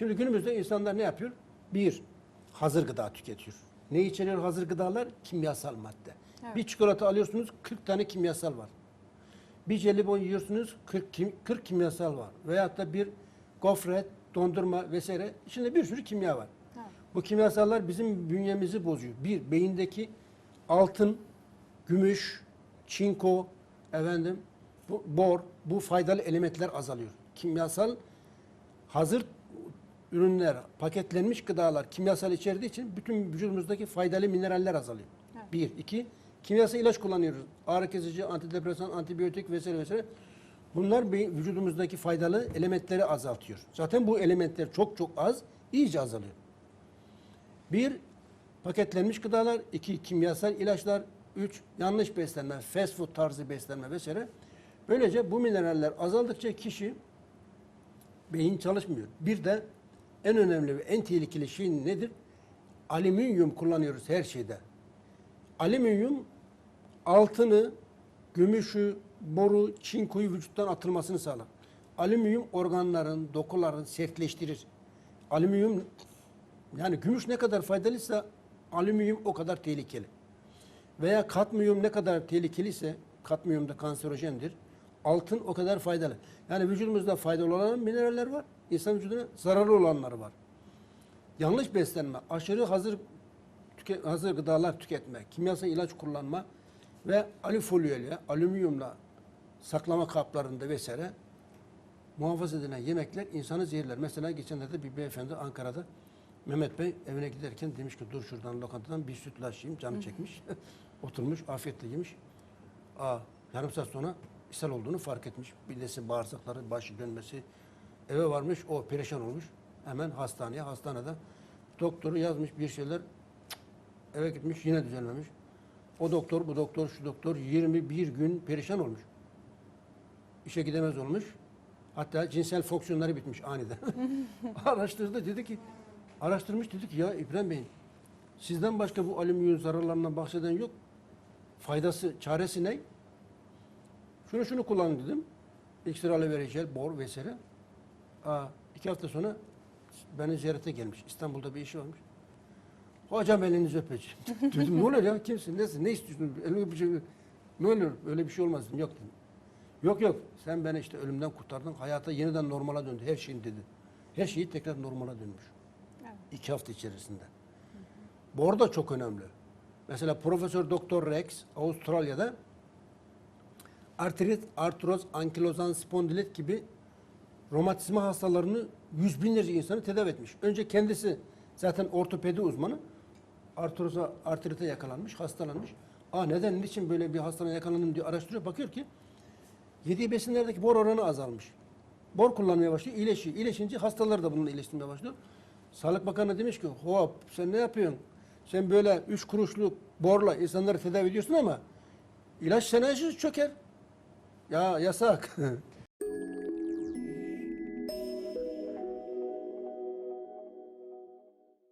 Şimdi günümüzde insanlar ne yapıyor? Bir, hazır gıda tüketiyor. Ne içeriyor hazır gıdalar? Kimyasal madde. Evet. Bir çikolata alıyorsunuz 40 tane kimyasal var. Bir jelibon yiyorsunuz 40, kim, 40 kimyasal var. Veyahut da bir gofret, dondurma vesaire içinde bir sürü kimya var. Evet. Bu kimyasallar bizim bünyemizi bozuyor. Bir, beyindeki altın, gümüş, çinko, efendim, bu, bor, bu faydalı elementler azalıyor. Kimyasal hazır ürünler, paketlenmiş gıdalar kimyasal içerdiği için bütün vücudumuzdaki faydalı mineraller azalıyor. Evet. Bir. iki kimyasal ilaç kullanıyoruz. Ağrı kesici, antidepresan, antibiyotik vesaire vesaire. Bunlar beyin- vücudumuzdaki faydalı elementleri azaltıyor. Zaten bu elementler çok çok az, iyice azalıyor. Bir, paketlenmiş gıdalar. iki kimyasal ilaçlar. Üç, yanlış beslenme, fast food tarzı beslenme vesaire. Böylece bu mineraller azaldıkça kişi beyin çalışmıyor. Bir de en önemli ve en tehlikeli şey nedir? Alüminyum kullanıyoruz her şeyde. Alüminyum altını, gümüşü, boru, çinkoyu vücuttan atılmasını sağlar. Alüminyum organların, dokuların sertleştirir. Alüminyum yani gümüş ne kadar faydalıysa alüminyum o kadar tehlikeli. Veya kadmiyum ne kadar tehlikeliyse kadmiyum da kanserojendir. Altın o kadar faydalı. Yani vücudumuzda faydalı olan mineraller var. İnsan vücuduna zararlı olanları var. Yanlış beslenme, aşırı hazır tüke- hazır gıdalar tüketme, kimyasal ilaç kullanma ve alifolyoyla, alüminyumla saklama kaplarında vesaire muhafaza edilen yemekler insanı zehirler. Mesela geçenlerde bir beyefendi Ankara'da Mehmet Bey evine giderken demiş ki dur şuradan lokantadan bir sütlaç yiyeyim canı çekmiş. Oturmuş afiyetle yemiş. Aa, yarım saat sonra ishal olduğunu fark etmiş. Bilesi bağırsakları başı dönmesi. Eve varmış o perişan olmuş. Hemen hastaneye hastanede doktoru yazmış bir şeyler eve gitmiş yine düzelmemiş. O doktor bu doktor şu doktor 21 gün perişan olmuş. İşe gidemez olmuş. Hatta cinsel fonksiyonları bitmiş aniden. Araştırdı dedi ki araştırmış dedi ki ya İbrahim Bey sizden başka bu alüminyum zararlarından bahseden yok. Faydası, çaresi ne? Şunu şunu kullanın dedim. İksir aloe vera jel, bor vesaire. Aa, iki hafta sonra beni ziyarete gelmiş. İstanbul'da bir işi varmış. Hocam elinizi öpeceğim. dedim ne oluyor ya kimsin nesin ne istiyorsun elini öpeceğim. Ne olur öyle bir şey olmaz dedim. Yok dedim. Yok yok sen beni işte ölümden kurtardın. Hayata yeniden normala döndü her şeyin dedi. Her şeyi tekrar normala dönmüş. Evet. İki hafta içerisinde. Bu arada çok önemli. Mesela Profesör Doktor Rex Avustralya'da artrit, artroz, ankilozan spondilit gibi romatizma hastalarını yüz binlerce insanı tedavi etmiş. Önce kendisi zaten ortopedi uzmanı artroza, artrite yakalanmış, hastalanmış. Aa neden, niçin böyle bir hastalığa yakalandım diye araştırıyor. Bakıyor ki yediği besinlerdeki bor oranı azalmış. Bor kullanmaya başlıyor, iyileşiyor. İyileşince hastalar da bununla iyileştirmeye başlıyor. Sağlık Bakanı demiş ki hop sen ne yapıyorsun? Sen böyle üç kuruşluk borla insanları tedavi ediyorsun ama ilaç sanayisi çöker. Ya yasak.